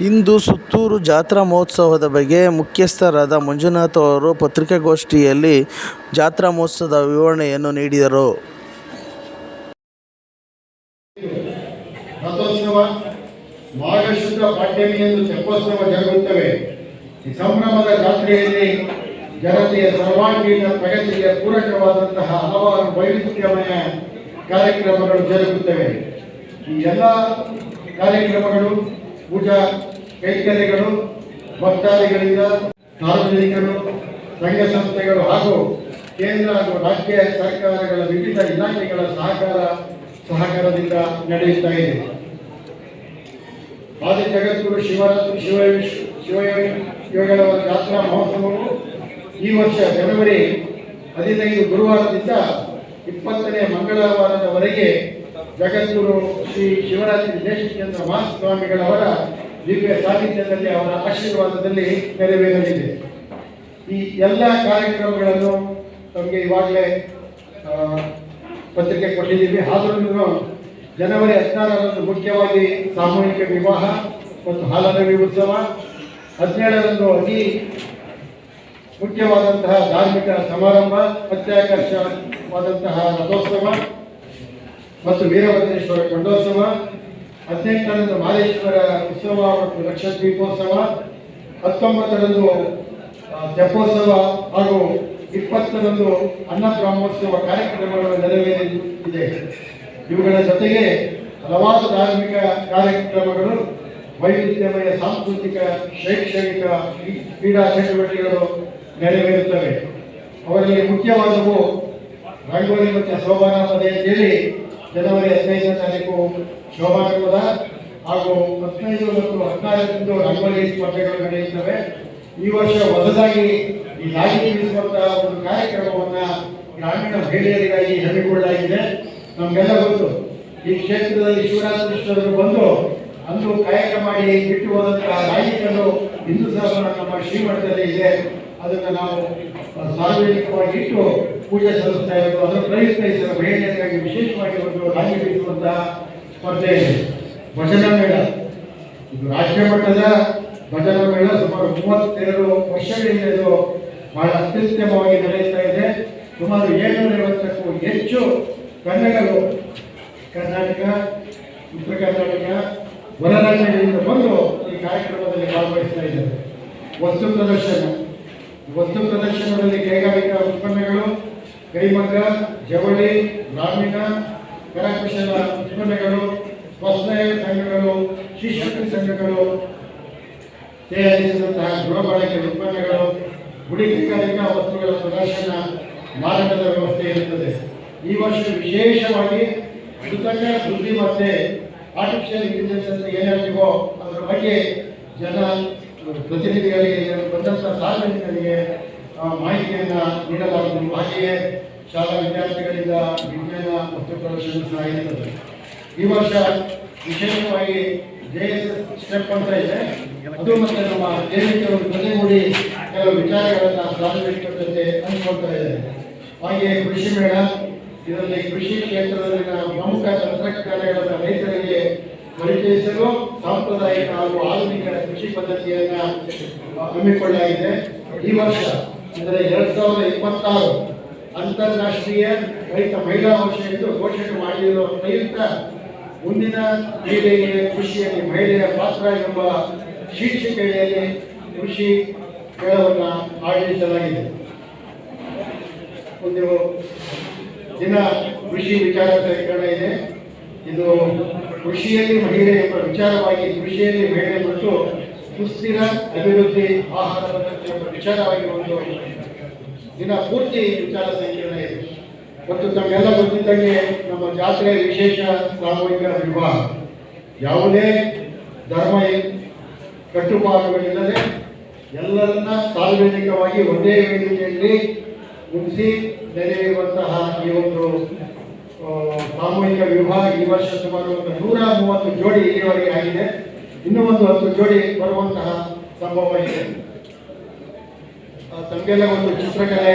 ಇಂದು ಸುತ್ತೂರು ಜಾತ್ರಾ ಮಹೋತ್ಸವದ ಬಗ್ಗೆ ಮುಖ್ಯಸ್ಥರಾದ ಮಂಜುನಾಥ್ ಅವರು ಪತ್ರಿಕಾಗೋಷ್ಠಿಯಲ್ಲಿ ಜಾತ್ರಾ ಮಹೋತ್ಸವದ ವಿವರಣೆಯನ್ನು ನೀಡಿದರು. ಈ ಸಂಭ್ರಮದ ಜಾತ್ರೆಯಲ್ಲಿ ಜನತೆಯ ಸರ್ವಾಂಗೀಣ ಪ್ರಗತಿಗೆ ಪೂರಕವಾದಂತಹ ಹಲವಾರು ವೈವಿಧ್ಯಮಯ ಕಾರ್ಯಕ್ರಮಗಳು ಜರುಗುತ್ತವೆ. ಈ ಎಲ್ಲ ಕಾರ್ಯಕ್ರಮಗಳು ಪೂಜಾ ಕೈಕರ್ಯಗಳು, ಭಕ್ತಾದಿಗಳಿಂದ ಸಾರ್ವಜನಿಕರು, ಸಂಘ ಸಂಸ್ಥೆಗಳು ಹಾಗೂ ಕೇಂದ್ರ ಹಾಗೂ ರಾಜ್ಯ ಸರ್ಕಾರಗಳ ವಿವಿಧ ಇಲಾಖೆಗಳ ಸಹಕಾರ ಸಹಕಾರದಿಂದ ನಡೆಯುತ್ತಾ ಇದೆ. ಆದಿ ಜಗದ್ಗುರು ಶಿವರಾತ್ರಿ ಶಿವ ಶಿವಯೋಗಿಗಳವರ ಜಾತ್ರಾ ಮಹೋತ್ಸವವು ಈ ವರ್ಷ ಜನವರಿ ಹದಿನೈದು ಗುರುವಾರದಿಂದ ಇಪ್ಪತ್ತನೇ ಮಂಗಳವಾರದವರೆಗೆ ಜಗದ್ಗುರು ಶ್ರೀ ಶಿವರಾತ್ರಿ ದೇಶಚಂದ್ರ ಮಹಾಸ್ವಾಮಿಗಳವರ ದಿವ್ಯ ಸಾಹಿತ್ಯದಲ್ಲಿ ಅವರ ಆಶೀರ್ವಾದದಲ್ಲಿ ನೆರವೇರಲಿದೆ. ಈ ಎಲ್ಲ ಕಾರ್ಯಕ್ರಮಗಳನ್ನು ನಮಗೆ ಇವಾಗಲೇ ಪತ್ರಿಕೆ ಕೊಟ್ಟಿದ್ದೀವಿ. ಆದ್ರೂ ಜನವರಿ ಹದಿನಾರರಂದು ಮುಖ್ಯವಾಗಿ ಸಾಮೂಹಿಕ ವಿವಾಹ ಮತ್ತು ಹಾಲರವಿ ಉತ್ಸವ ಹದಿನೇಳರಂದು ಅತಿ ಮುಖ್ಯವಾದಂತಹ ಧಾರ್ಮಿಕ ಸಮಾರಂಭ ಅತ್ಯಾಕರ್ಷವಾದಂತಹ ರಥೋತ್ಸವ ಮತ್ತು ವೀರಭದ್ರೇಶ್ವರ ಕೊಂಡೋತ್ಸವ, ಹದಿನೆಂಟರಂದು ಮಾದೇಶ್ವರ ಉತ್ಸವ ಮತ್ತು ಲಕ್ಷದ್ವೀಪೋತ್ಸವ, ಹತ್ತೊಂಬತ್ತರಂದು ತೆಪ್ಪೋತ್ಸವ ಹಾಗೂ ಇಪ್ಪತ್ತರಂದು ಅನ್ನ ಬ್ರಹ್ಮೋತ್ಸವ ಕಾರ್ಯಕ್ರಮಗಳು ನೆರವೇರಿದೆ ಇವುಗಳ ಜೊತೆಗೆ ಹಲವಾರು ಧಾರ್ಮಿಕ ಕಾರ್ಯಕ್ರಮಗಳು, ವೈವಿಧ್ಯಮಯ ಸಾಂಸ್ಕೃತಿಕ, ಶೈಕ್ಷಣಿಕ ಕ್ರೀ- ಕ್ರೀಡಾ ಚಟುವಟಿಕೆಗಳು ನೆರವೇರುತ್ತವೆ. ಅವರಲ್ಲಿ ಮುಖ್ಯವಾದವು ರಂಗೋಲಿ ಮತ್ತು ಶೋಭಾನ ಅಂತೇಳಿ ಜನವರಿ ಹದಿನೈದನೇ ತಾರೀಕು ಶೋಭಾನಪದ ಹಾಗೂ ಹದಿನೈದು ಮತ್ತು ಹದಿನಾರರಂದು ರಂಗೋಲಿ ಸ್ಪರ್ಧೆಗಳು ನಡೆಯುತ್ತವೆ. ಈ ವರ್ಷ ಹೊಸದಾಗಿ ಈ ರಾಗಿ ಬೀಸುವಂತಹ ಒಂದು ಕಾರ್ಯಕ್ರಮವನ್ನ ಗ್ರಾಮೀಣ ಮಹಿಳೆಯರಿಗಾಗಿ ಹಮ್ಮಿಕೊಳ್ಳಲಾಗಿದೆ. ನಮಗೆಲ್ಲ ಗೊತ್ತು, ಈ ಕ್ಷೇತ್ರದಲ್ಲಿ ಶಿವರಾತ್ರಿ ಬಂದು ಅಂದು ಕಾಯಕ ಮಾಡಿ ಬಿಟ್ಟು ಹೋದಂತಹ ರಾಗಿಕಲ್ಲು ಇಂದು ಸಹ ನಮ್ಮ ಶ್ರೀಮಠದಲ್ಲಿ ಇದೆ. ಅದನ್ನು ನಾವು ಸಾರ್ವಜನಿಕವಾಗಿ ಇಟ್ಟು ಪೂಜೆ ಸಲ್ಲಿಸ್ತಾ ಇರೋದು ಅದರ ಪ್ರಯುಕ್ತ ಮಹಿಳೆಯರಿಗಾಗಿ ವಿಶೇಷವಾಗಿ ಒಂದು ರಾಗಿ ಬೀಸುವಂತಹ ಸ್ಪರ್ಧೆ ಇದೆ. ಭಜನಾ ಮೇಳ. ಇದು ರಾಜ್ಯ ಮಟ್ಟದ ಭಜನಾ ಮೇಳ, ಸುಮಾರು ಮೂವತ್ತೆರಡು ವರ್ಷಗಳಿಂದ ಇದು ಬಹಳ ಅತ್ಯುತ್ತಮವಾಗಿ ನಡೆಯುತ್ತಾ ಇದೆ. ಸುಮಾರು ಏಳ್ನೂರ ಐವತ್ತಕ್ಕೂ ಹೆಚ್ಚು ಕನ್ನಡಗಳು ಕರ್ನಾಟಕ, ಉತ್ತರ ಕರ್ನಾಟಕ ಹೊರರಾಜ್ಯಗಳಿಂದ ಬಂದು ಈ ಕಾರ್ಯಕ್ರಮದಲ್ಲಿ ಭಾಗವಹಿಸ್ತಾ ಇದ್ದಾರೆ. ವಸ್ತು ಪ್ರದರ್ಶನ. ವಸ್ತು ಪ್ರದರ್ಶನದಲ್ಲಿ ಕೈಗಾರಿಕಾ ಉತ್ಪನ್ನಗಳು ಕೈಮಗ್ಗ, ಜವಳಿ ಗ್ರಾಮೀಣ ಕರಕುಶಲ ಉತ್ಪನ್ನಗಳು ಸ್ವಸಹಾಯ ಸಂಘಗಳು ಶಿಶಕ್ತಿ ಸಂಘಗಳು, ತಯಾರಿಸಿದಂತಹ ಗೃಹ ಬಳಕೆ ಉತ್ಪನ್ನಗಳು, ಗುಡಿ ಕೈಗಾರಿಕಾ ವಸ್ತುಗಳ ಪ್ರದರ್ಶನ, ಮಾರಾಟದ ವ್ಯವಸ್ಥೆ ಇರುತ್ತದೆ. ಈ ವರ್ಷ ವಿಶೇಷವಾಗಿ ಕೃತಕ ಬುದ್ಧಿಮತ್ತೆ ಆರ್ಟಿಫಿಷಿಯಲ್ ಇಂಟೆಲಿಜೆನ್ಸ್ ಅಂತ ಏನು ಅದರ ಬಗ್ಗೆ ಜನ, ಪ್ರತಿನಿಧಿಗಳಿಗೆ ಬಂದಂಥ ಸಾರ್ವಜನಿಕರಿಗೆ ಮಾಹಿತಿಯನ್ನು ನೀಡಲಾಗುವುದು. ಹಾಗೆಯೇ ಶಾಲಾ ವಿದ್ಯಾರ್ಥಿಗಳಿಂದ ವಿಜ್ಞಾನ ವಸ್ತು ಪ್ರದರ್ಶನ ಸಹ ಇರುತ್ತದೆ ಈ ವರ್ಷ ವಿಶೇಷವಾಗಿ ಜೆ ಎಸ್ ಸ್ಟೆಪ್ ಅಂತ ಇದೆ. ಅದು ಮತ್ತೆ ನಮ್ಮ ದೇಶಕ್ಕೆ ಜೊತೆಗೂಡಿ ಕೆಲವು ವಿಚಾರಗಳನ್ನು ಸಾರ್ವಜನಿಕರ ಜೊತೆ ಇದೆ ಹಾಗೆಯೇ ಕೃಷಿ ಮೇಳ, ಇದರಲ್ಲಿ ಕೃಷಿ ಕ್ಷೇತ್ರದಲ್ಲಿನ ಪ್ರಮುಖ ತಂತ್ರಜ್ಞಾನಗಳನ್ನು ರೈತರಿಗೆ ಪರಿಚಯಿಸಲು ಸಾಂಪ್ರದಾಯಿಕ ಹಾಗೂ ಆಧುನಿಕ ಕೃಷಿ ಪದ್ಧತಿಯನ್ನು ಹಮ್ಮಿಕೊಳ್ಳಲಾಗಿದೆ. ಈ ವರ್ಷ ಅಂದರೆ ಎರಡು ಸಾವಿರದ ಇಪ್ಪತ್ತಾರು ಅಂತಾರಾಷ್ಟ್ರೀಯ ರೈತ ಮಹಿಳಾ ವರ್ಷ ಎಂದು ಘೋಷಣೆ ಮಾಡಿರುವ ಪ್ರಯುಕ್ತ ಮುಂದಿನ ಪೀಳಿಗೆಗೆ ಕೃಷಿಯಲ್ಲಿ ಮಹಿಳೆಯ ಪಾತ್ರ ಎಂಬ ಶೀರ್ಷಿಕೆಯಲ್ಲಿ ಕೃಷಿ ಮೇಳವನ್ನು ಆಯೋಜಿಸಲಾಗಿದೆ. ಒಂದು ದಿನ ಕೃಷಿ ವಿಚಾರ ಸಂಕಿರಣ ಇದೆ. ಇದು ಕೃಷಿಯಲ್ಲಿ ಮಹಿಳೆ ಎಂಬ ವಿಚಾರವಾಗಿ ಕೃಷಿಯಲ್ಲಿ ಮಹಿಳೆ ಮತ್ತು ಸುಸ್ಥಿರ ಅಭಿವೃದ್ಧಿ ಆಹಾರ ವಿಚಾರವಾಗಿ ಒಂದು ದಿನ ಪೂರ್ತಿ ವಿಚಾರ ಸಂಕಿರಣ ಇದೆ. ಮತ್ತು ತಮಗೆಲ್ಲ ಗೊತ್ತಿದ್ದಂಗೆ ನಮ್ಮ ಜಾತ್ರೆ ವಿಶೇಷ ಸಾಮೂಹಿಕ ವಿವಾಹ ಯಾವುದೇ ಧರ್ಮ ಕಟ್ಟುಪಾಡುಗಳಿಲ್ಲದೆ ಎಲ್ಲರನ್ನ ಸಾರ್ವಜನಿಕವಾಗಿ ಒಂದೇ ವೇದಿಕೆಯಲ್ಲಿ ಮುಗಿಸಿ ನೆರೆಯುವಂತಹ ಈ ಒಂದು ಸಾಮೂಹಿಕ ವಿವಾಹ ಈ ವರ್ಷ ಸುಮಾರು ಒಂದು ನೂರ ಮೂವತ್ತು ಜೋಡಿ ಇಲ್ಲಿವರೆಗೆ ಆಗಿದೆ. ಇನ್ನೂ ಒಂದು ಹತ್ತು ಜೋಡಿ ಬರುವಂತಹ ಸಂಭವ ಇದೆ. ತಮಗೆಲ್ಲ ಒಂದು ಚಿತ್ರಕಲೆ